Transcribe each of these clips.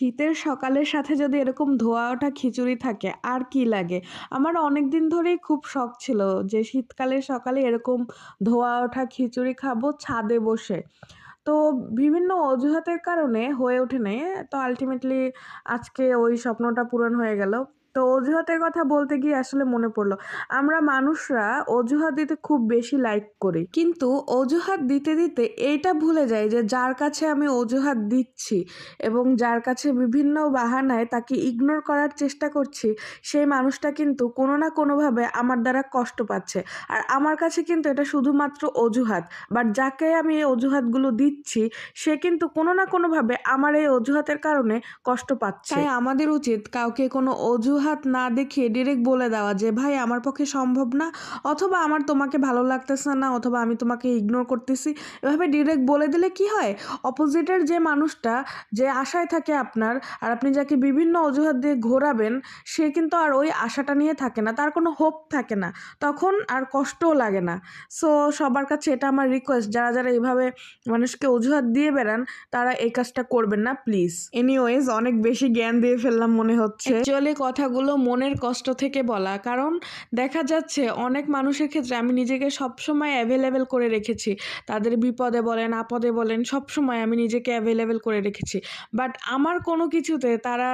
শীতের সকালের সাথে যদি এরকম ধোয়া ওঠা খিচুড়ি থাকে, আর কি লাগে? আমার অনেক দিন ধরেই খুব শখ ছিল যে শীতকালের সকালে এরকম ধোয়া ওঠা খিচুড়ি খাব ছাদে বসে। তো বিভিন্ন অজুহাতের কারণে হয়ে ওঠে নাই। তো আলটিমেটলি আজকে ওই স্বপ্নটা পূরণ হয়ে গেল। তো অজুহাতের কথা বলতে গিয়ে আসলে মনে পড়ল। আমরা মানুষরা অজুহাত দিতে খুব বেশি লাইক করি। কিন্তু অজুহাত দিতে দিতে এইটা ভুলে যাই যে যার কাছে আমি অজুহাত দিচ্ছি এবং যার কাছে বিভিন্ন বাহানায় তাকে ইগনোর করার চেষ্টা করছি, সেই মানুষটা কিন্তু কোনো না কোনোভাবে আমার দ্বারা কষ্ট পাচ্ছে। আর আমার কাছে কিন্তু এটা শুধুমাত্র অজুহাত। বাট যাকে আমি এই অজুহাতগুলো দিচ্ছি, সে কিন্তু কোনো না কোনোভাবে আমার এই অজুহাতের কারণে কষ্ট পাচ্ছে। তাই আমাদের উচিত কাউকে কোনো অজুহাত না দেখিয়ে ডিরেক্ট বলে দেওয়া যে, ভাই, আমার পক্ষে সম্ভব না। অথবা আমার তোমাকে ভালো লাগতেছে না, অথবা আমি তোমাকে ইগনোর করতেছি। এভাবে ডিরেক্ট বলে দিলে কি হয়? অপোজিটের যে মানুষটা, যে আশায় থাকে আপনার, আর আপনি যাকে বিভিন্ন অজুহাত দিয়ে ঘোরাবেন, সে কিন্তু আর ওই আশাটা নিয়ে থাকে না। তার কোনো হোপ থাকে না। তখন আর কষ্টও লাগে না। সো সবার কাছে এটা আমার রিকোয়েস্ট যারা যারা এইভাবে মানুষকে অজুহাত দিয়ে বেড়ান, তারা এই কাজটা করবেন না প্লিজ এনিওয়েজ অনেক বেশি জ্ঞান দিয়ে ফেললাম মনে হচ্ছে। অ্যাকচুয়ালি কথাগুলো মনের কষ্ট থেকে বলা। কারণ দেখা যাচ্ছে অনেক মানুষের ক্ষেত্রে আমি নিজেকে সবসময় অ্যাভেলেবেল করে রেখেছি। তাদের বিপদে বলেন, আপদে বলেন, সবসময় আমি নিজেকে অ্যাভেলেবেল করে রেখেছি। বাট আমার কোনো কিছুতে তারা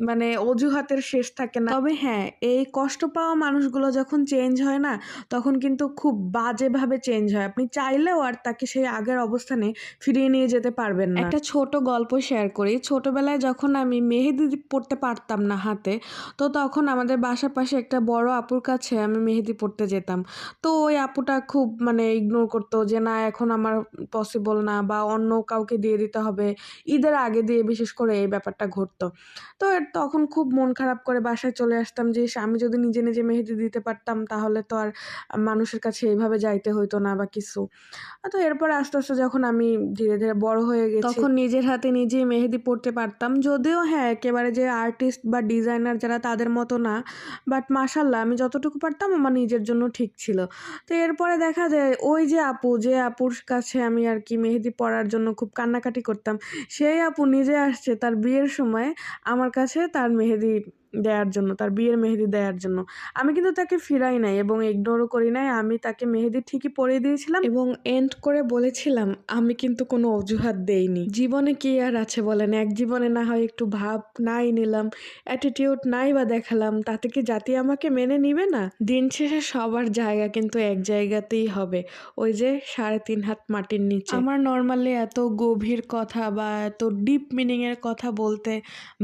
মানে অজুহাতের শেষ থাকে না। তবে হ্যাঁ এই কষ্ট পাওয়া মানুষগুলো যখন চেঞ্জ হয় না, তখন কিন্তু খুব বাজেভাবে চেঞ্জ হয়। আপনি চাইলেও আর তাকে সেই আগের অবস্থানে ফিরিয়ে নিয়ে যেতে পারবেন না। একটা ছোট গল্প শেয়ার করি। ছোটবেলায় যখন আমি মেহেদি পড়তে পারতাম না হাতে তো তখন আমাদের বাসার পাশে একটা বড় আপুর কাছে আমি মেহেদি পড়তে যেতাম। তো ওই আপুটা খুব মানে ইগনোর করতো যে, না, এখন আমার পসিবল না বা অন্য কাউকে দিয়ে দিতে হবে। ঈদের আগে দিয়ে বিশেষ করে এই ব্যাপারটা ঘটতো। তো তখন খুব মন খারাপ করে বাসায় চলে আসতাম যে আমি যদি নিজে নিজে মেহেদি দিতে পারতাম, তাহলে তো আর মানুষের কাছে এইভাবে যাইতে হইতো না বা কিছু। তো এরপর আস্তে আস্তে যখন আমি ধীরে ধীরে বড় হয়ে গেছি তখন নিজের হাতে নিজেই মেহেদি পড়তে পারতাম। যদিও হ্যাঁ একেবারে যে আর্টিস্ট বা ডিজাইনার যারা তাদের মতো না। বাট মাসাল্লাহ আমি যতটুকু পারতাম আমার নিজের জন্য ঠিক ছিল। তো এরপরে দেখা যায় ওই যে আপু, যে আপুর কাছে আমি আর কি মেহেদি পড়ার জন্য খুব কান্নাকাটি করতাম, সেই আপু নিজে আসছে তার বিয়ের সময় আমার কাছে তার মেহেদি দেওয়ার জন্য, তার বিয়ের মেহেদি দেওয়ার জন্য। আমি কিন্তু তাকে ফিরাই নাই এবং ইগনোরও করি নাই। আমি তাকে মেহেদি ঠিকই পরিয়ে দিয়েছিলাম এবং এন্ড করে বলেছিলাম, আমি কিন্তু কোনো অজুহাত দেইনি। জীবনে কি আর আছে বলেন? এক জীবনে না হয় একটু ভাব নাই নিলাম অ্যাটিটিউড নাই বা দেখালাম, তাতে কি জাতি আমাকে মেনে নিবে না? দিন শেষে সবার জায়গা কিন্তু এক জায়গাতেই হবে, ওই যে সাড়ে তিন হাত মাটির নিচে। আমার নর্মালি এত গভীর কথা বা এত ডিপ মিনিংয়ের কথা বলতে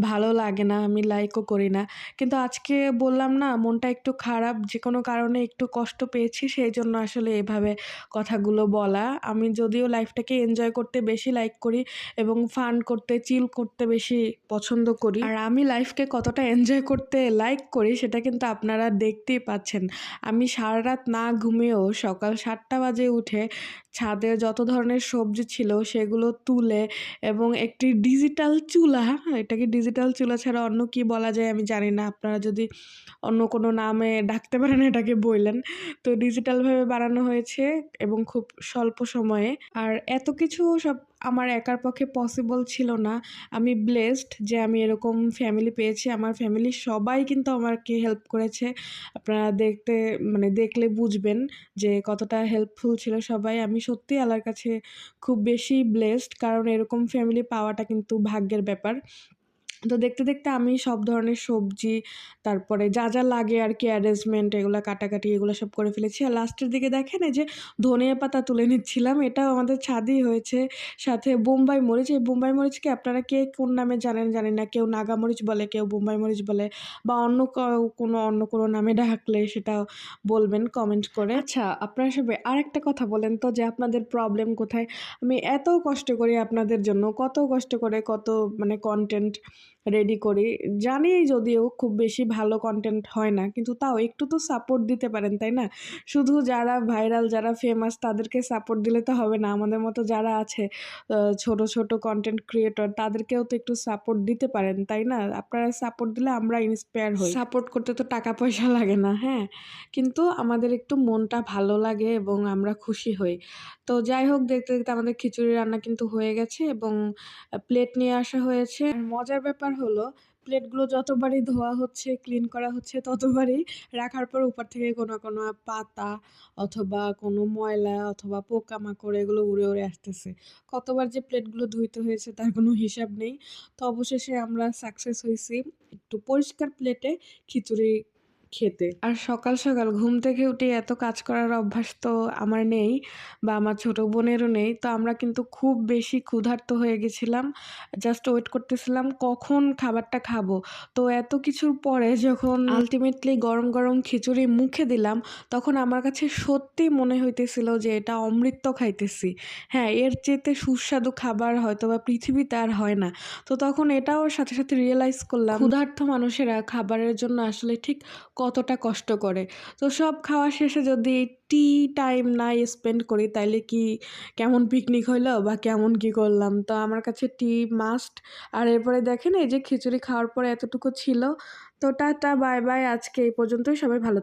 ভালো লাগে না, আমি লাইকও করি না। কিন্তু আজকে বললাম না, মনটা একটু খারাপ যে কোনো কারণে একটু কষ্ট পেয়েছি সেই জন্য আসলে এভাবে কথাগুলো বলা। আমি যদিও লাইফটাকে এনজয় করতে বেশি লাইক করি এবং ফান করতে, চিল করতে বেশি পছন্দ করি। আর আমি লাইফকে কতটা এনজয় করতে লাইক করি, সেটা কিন্তু আপনারা দেখতেই পাচ্ছেন। আমি সারা রাত না ঘুমিয়েও সকাল সাতটা বাজে উঠে ছাদে যত ধরনের সবজি ছিল, সেগুলো তুলে এবং একটি ডিজিটাল চুলা, এটাকে ডিজিটাল চুলা ছাড়া অন্য কি বলা যায় আমি জানি না, আপনারা যদি অন্য কোনো নামে ডাকতে পারেন এটাকে বললেন। তো ডিজিটালভাবে বানানো হয়েছে এবং খুব স্বল্প সময়ে। আর এত কিছু সব আমার একার পক্ষে পসিবল ছিল না। আমি ব্লেসড যে আমি এরকম ফ্যামিলি পেয়েছি, আমার ফ্যামিলির সবাই কিন্তু আমাকে হেল্প করেছে। আপনারা দেখতে মানে দেখলে বুঝবেন যে কতটা হেল্পফুল ছিল সবাই। আমি সত্যি আল্লাহর কাছে খুব বেশি ব্লেসড কারণ এরকম ফ্যামিলি পাওয়াটা কিন্তু ভাগ্যের ব্যাপার। তো দেখতে দেখতে আমি সব ধরনের সবজি, তারপরে যা যা লাগে আর কি অ্যারেঞ্জমেন্ট এগুলো, কাটাকাটি এগুলো সব করে ফেলেছি। আর লাস্টের দিকে দেখেন যে ধনিয়া পাতা তুলে নিচ্ছিলাম, এটাও আমাদের ছাদেই হয়েছে। সাথে বোম্বাই মরিচ, এই বোম্বাই মরিচকে আপনারা কে কোন নামে জানেন? জানেন না, কেউ নাগা মরিচ বলে, কেউ বোম্বাই মরিচ বলে, বা অন্য কোনো অন্য কোনো নামে ডাকলে সেটা বলবেন কমেন্ট করে। আচ্ছা আপনারা সবাই আরেকটা কথা বলেন তো, যে আপনাদের প্রবলেম কোথায়? আমি এত কষ্ট করি আপনাদের জন্য, কত কষ্ট করে, কত মানে কন্টেন্ট রেডি করি। জানি যদিও খুব বেশি ভালো কন্টেন্ট হয় না, কিন্তু তাও একটু তো সাপোর্ট দিতে পারেন, তাই না? শুধু যারা ভাইরাল যারা ফেমাস তাদেরকে সাপোর্ট দিলে তো হবে না। আমাদের মতো যারা আছে ছোট ছোট কন্টেন্ট ক্রিয়েটর তাদেরকেও তো একটু সাপোর্ট দিতে পারেন, তাই না? আপনারা সাপোর্ট দিলে আমরা ইন্সপায়ার হই। সাপোর্ট করতে তো টাকা পয়সা লাগে না হ্যাঁ? কিন্তু আমাদের একটু মনটা ভালো লাগে এবং আমরা খুশি হই। তো যাই হোক, দেখতে দেখতে আমাদের খিচুড়ি রান্না কিন্তু হয়ে গেছে এবং প্লেট নিয়ে আসা হয়েছে। মজার ব্যাপার হলো, প্লেটগুলো যতবারই ধোয়া হচ্ছে ক্লিন করা হচ্ছে, ততবারই রাখার পর উপর থেকে কোনো কোনো পাতা অথবা কোনো ময়লা অথবা পোকামাকড় এগুলো উড়ে উড়ে আসতেছে। কতবার যে প্লেটগুলো ধুইতে হয়েছে তার কোনো হিসাব নেই। তো অবশেষে আমরা সাকসেস হয়েছি একটু পরিষ্কার প্লেটে খিচুড়ি খেতে। আর সকাল সকাল ঘুম থেকে উঠে এত কাজ করার অভ্যাস তো আমার নেই বা আমার ছোট বোনেরও নেই। তো আমরা কিন্তু খুব বেশি ক্ষুধার্ত হয়ে গেছিলাম। জাস্ট ওয়েট করতেছিলাম কখন খাবারটা খাব। তো এত কিছুর পরে যখন আলটিমেটলি গরম গরম খিচুড়ি মুখে দিলাম তখন আমার কাছে সত্যি মনে হইতেছিল যে এটা অমৃত খাইতেছি। হ্যাঁ এর চেয়েতে সুস্বাদু খাবার হয়তো বা পৃথিবীতে আর হয় না। তো তখন এটাও সাথে সাথে রিয়েলাইজ করলাম ক্ষুধার্ত মানুষেরা খাবারের জন্য আসলে ঠিক কতটা কষ্ট করে। তো সব খাওয়া শেষে যদি টি টাইম নাই স্পেন্ড করি, তাইলে কি কেমন পিকনিক হইল বা কেমন কি করলাম? তো আমার কাছে টি মাস্ট আর এরপরে দেখেন, এই যে খিচুড়ি খাওয়ার পরে এতটুকু ছিল। তো টাটা বাই বাই আজকে এই পর্যন্তই। সবাই ভালো